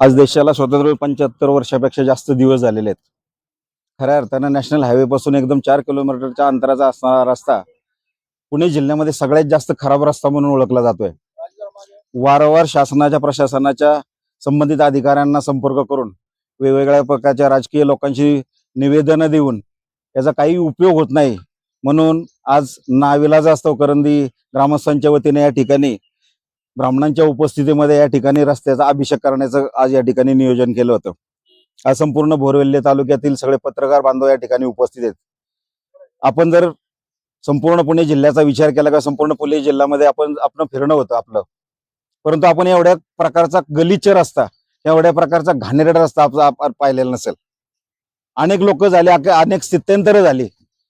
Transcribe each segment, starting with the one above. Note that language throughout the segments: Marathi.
आज देशाला स्वातंत्र्य पंच्याहत्तर वर्षापेक्षा जास्त दिवस झालेले आहेत. खऱ्या अर्थानं नॅशनल हायवे पासून एकदम चार किलोमीटरच्या अंतराचा असणारा रस्ता पुणे जिल्ह्यामध्ये सगळ्यात जास्त खराब रस्ता म्हणून ओळखला जातोय. वारंवार शासनाच्या प्रशासनाच्या संबंधित अधिकाऱ्यांना संपर्क करून वेगवेगळ्या प्रकारच्या राजकीय लोकांशी निवेदनं देऊन याचा काही उपयोग होत नाही म्हणून आज नाविलाज असतो करंदी ग्रामस्थांच्या वतीने या ठिकाणी ब्राह्मणांच्या उपस्थितीमध्ये या ठिकाणी रस्त्याचा अभिषेक करण्याचं आज या ठिकाणी नियोजन केलं होतं. आज संपूर्ण भोरवेल्ले तालुक्यातील सगळे पत्रकार बांधव या ठिकाणी उपस्थित आहेत. आपण जर संपूर्ण पुणे जिल्ह्याचा विचार केला का संपूर्ण पुणे जिल्ह्यामध्ये आपण आपण फिरणं होतं आपलं परंतु आपण एवढ्या प्रकारचा गलिच्छ रस्ता एवढ्या प्रकारचा घाणेरडा रस्ता आपण पाहिलेला नसेल. अनेक लोक झाले अनेक स्थित्यंतर झाली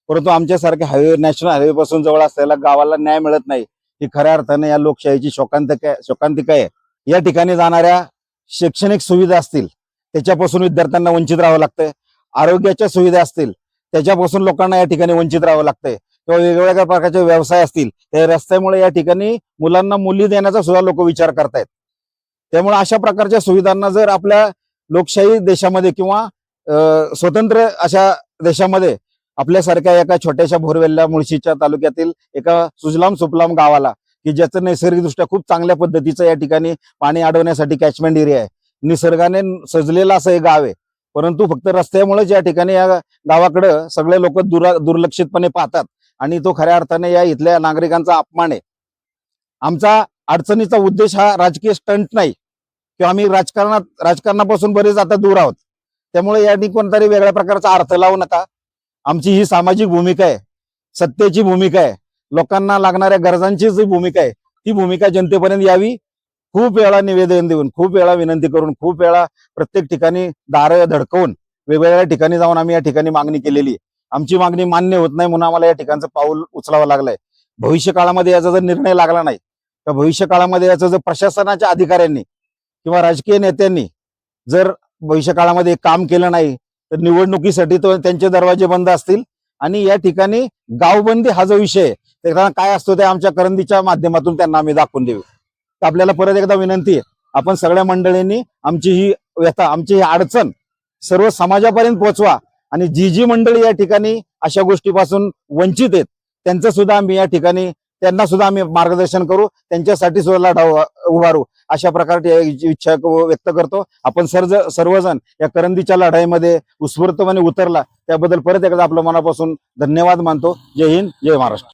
परंतु आमच्यासारखे हायवे नॅशनल हायवे पासून जवळ असलेल्या गावाला न्याय मिळत नाही. ही खऱ्या अर्थाने या लोकशाहीची शोकांतिका शोकांतिका आहे. या ठिकाणी जाणाऱ्या शैक्षणिक सुविधा असतील त्याच्यापासून विद्यार्थ्यांना वंचित राहावं लागतंय. आरोग्याच्या सुविधा असतील त्याच्यापासून लोकांना या ठिकाणी वंचित राहावं लागतंय. किंवा वेगवेगळ्या प्रकारचे व्यवसाय असतील त्या रस्त्यामुळे या ठिकाणी मुलांना मुली देण्याचा सुद्धा लोक विचार करतायत. त्यामुळे अशा प्रकारच्या सुविधांना जर आपल्या लोकशाही देशामध्ये किंवा स्वतंत्र अशा देशामध्ये आपल्यासारख्या एका छोट्याशा भोरवेल्ला मुळशीच्या तालुक्यातील एका सुजलाम सुपलाम गावाला की ज्याचं नैसर्गिकदृष्ट्या खूप चांगल्या पद्धतीचं या ठिकाणी पाणी अडवण्यासाठी कॅचमेंट एरिया आहे. निसर्गाने सजलेलं असं हे गाव आहे. परंतु फक्त रस्त्यामुळेच या ठिकाणी या गावाकडं सगळे लोक दुरा दुर्लक्षितपणे पाहतात. आणि तो खऱ्या अर्थाने या इथल्या नागरिकांचा अपमान आहे. आमचा अडचणीचा उद्देश हा राजकीय स्टंट नाही. किंवा आम्ही राजकारणात राजकारणापासून बरेच आता दूर आहोत. त्यामुळे यांनी कोणतरी वेगळ्या प्रकारचा अर्थ लावू नका. आमची ही सामाजिक भूमिका आहे. सत्तेची भूमिका आहे. लोकांना लागणाऱ्या गरजांची जी भूमिका आहे ती भूमिका जनतेपर्यंत यावी. खूप वेळा निवेदन देऊन खूप वेळा विनंती करून खूप वेळा प्रत्येक ठिकाणी दार धडकवून वेगवेगळ्या ठिकाणी जाऊन आम्ही या ठिकाणी मागणी केलेली आहे. आमची मागणी मान्य होत नाही म्हणून आम्हाला या ठिकाणचं पाऊल उचलावं लागलंय. भविष्य काळामध्ये याचा जर निर्णय लागला नाही तर भविष्य काळामध्ये याचं जर प्रशासनाच्या अधिकाऱ्यांनी किंवा राजकीय नेत्यांनी जर भविष्य काळामध्ये काम केलं नाही तर निवडणुकीसाठी तो त्यांचे दरवाजे बंद असतील. आणि या ठिकाणी गावबंदी हा जो विषय आहे त्याला काय असतो ते आमच्या करंदीच्या माध्यमातून त्यांना आम्ही दाखवून देऊ. तर आपल्याला परत एकदा विनंती आहे आपण सगळ्या मंडळींनी आमची ही व्यथा आमची ही अडचण सर्व समाजापर्यंत पोहोचवा. आणि जी जी मंडळी या ठिकाणी अशा गोष्टीपासून वंचित आहेत त्यांचं सुद्धा आम्ही या ठिकाणी त्यांना सुद्धा आम्ही मार्गदर्शन करू त्यांच्यासाठी सुद्धा लढा उभारू. अशा प्रकारची इच्छा व्यक्त करतो. आपण सर्व सर्वजण या करंदीच्या लढाईमध्ये उत्स्फूर्तपणे उतरला त्याबद्दल परत एकदा आपल्या मनापासून धन्यवाद मानतो. जय हिंद जय महाराष्ट्र.